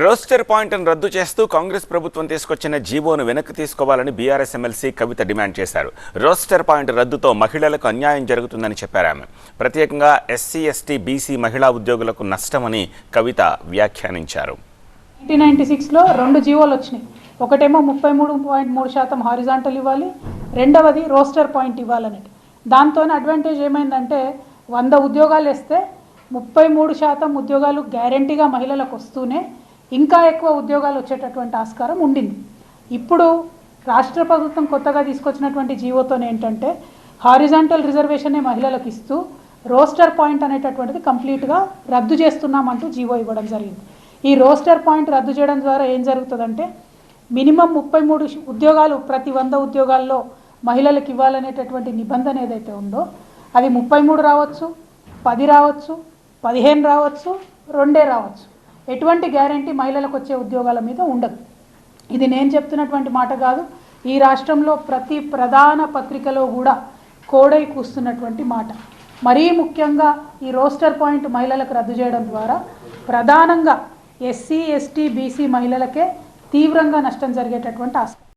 Roster పాయింట్ను రద్దు చేస్తూ కాంగ్రెస్ ప్రభుత్వం తీసుకొచ్చిన జీవోను వెనక్కి తీసుకోవాలని బీఆర్ఎస్ ఎమ్మెల్సీ కవిత డిమాండ్ చేశారు. రోస్టర్ పాయింట్ రద్దుతో మహిళలకు అన్యాయం జరుగుతుందని చెప్పారు ఆమె. ప్రత్యేకంగా ఎస్సీ ఎస్టీ బీసీ మహిళా ఉద్యోగులకు నష్టమని కవిత వ్యాఖ్యానించారు. నైన్టీన్ నైన్టీ సిక్స్లో రెండు జీవోలు వచ్చినాయి. ఒకటేమో ముప్పై మూడు పాయింట్ మూడు శాతం హారిజాంటల్ ఇవ్వాలి రెండవది రోస్టర్ పాయింట్ ఇవ్వాలనేది దాంతో అడ్వాంటేజ్ ఏమైందంటే వంద ఉద్యోగాలు వేస్తే ముప్పై మూడు శాతం ఉద్యోగాలు గ్యారంటీగా మహిళలకు వస్తూనే ఇంకా ఎక్కువ ఉద్యోగాలు వచ్చేటటువంటి ఆస్కారం ఉండింది. ఇప్పుడు రాష్ట్ర ప్రభుత్వం కొత్తగా తీసుకొచ్చినటువంటి జీవోతో ఏంటంటే హారిజాంటల్ రిజర్వేషనే మహిళలకు ఇస్తూ రోస్టర్ పాయింట్ అనేటటువంటిది కంప్లీట్గా రద్దు చేస్తున్నామంటూ జీవో ఇవ్వడం జరిగింది. ఈ రోస్టర్ పాయింట్ రద్దు చేయడం ద్వారా ఏం జరుగుతుందంటే మినిమం ముప్పై మూడు ఉద్యోగాలు ప్రతి వంద ఉద్యోగాల్లో మహిళలకు ఇవ్వాలనేటటువంటి నిబంధన ఏదైతే ఉందో అది ముప్పై మూడు రావచ్చు పది రావచ్చు పదిహేను రావచ్చు రెండే రావచ్చు. ఎటువంటి గ్యారంటీ మహిళలకు వచ్చే ఉద్యోగాల మీద ఉండదు. ఇది నేను చెప్తున్నటువంటి మాట కాదు. ఈ రాష్ట్రంలో ప్రతి ప్రధాన పత్రికలో కూడా కోడై కూస్తున్నటువంటి మాట. మరీ ముఖ్యంగా ఈ రోస్టర్ పాయింట్ మహిళలకు రద్దు చేయడం ద్వారా ప్రధానంగా ఎస్సీ ఎస్టీ బీసీ మహిళలకే తీవ్రంగా నష్టం జరిగేటటువంటి ఆస్కారం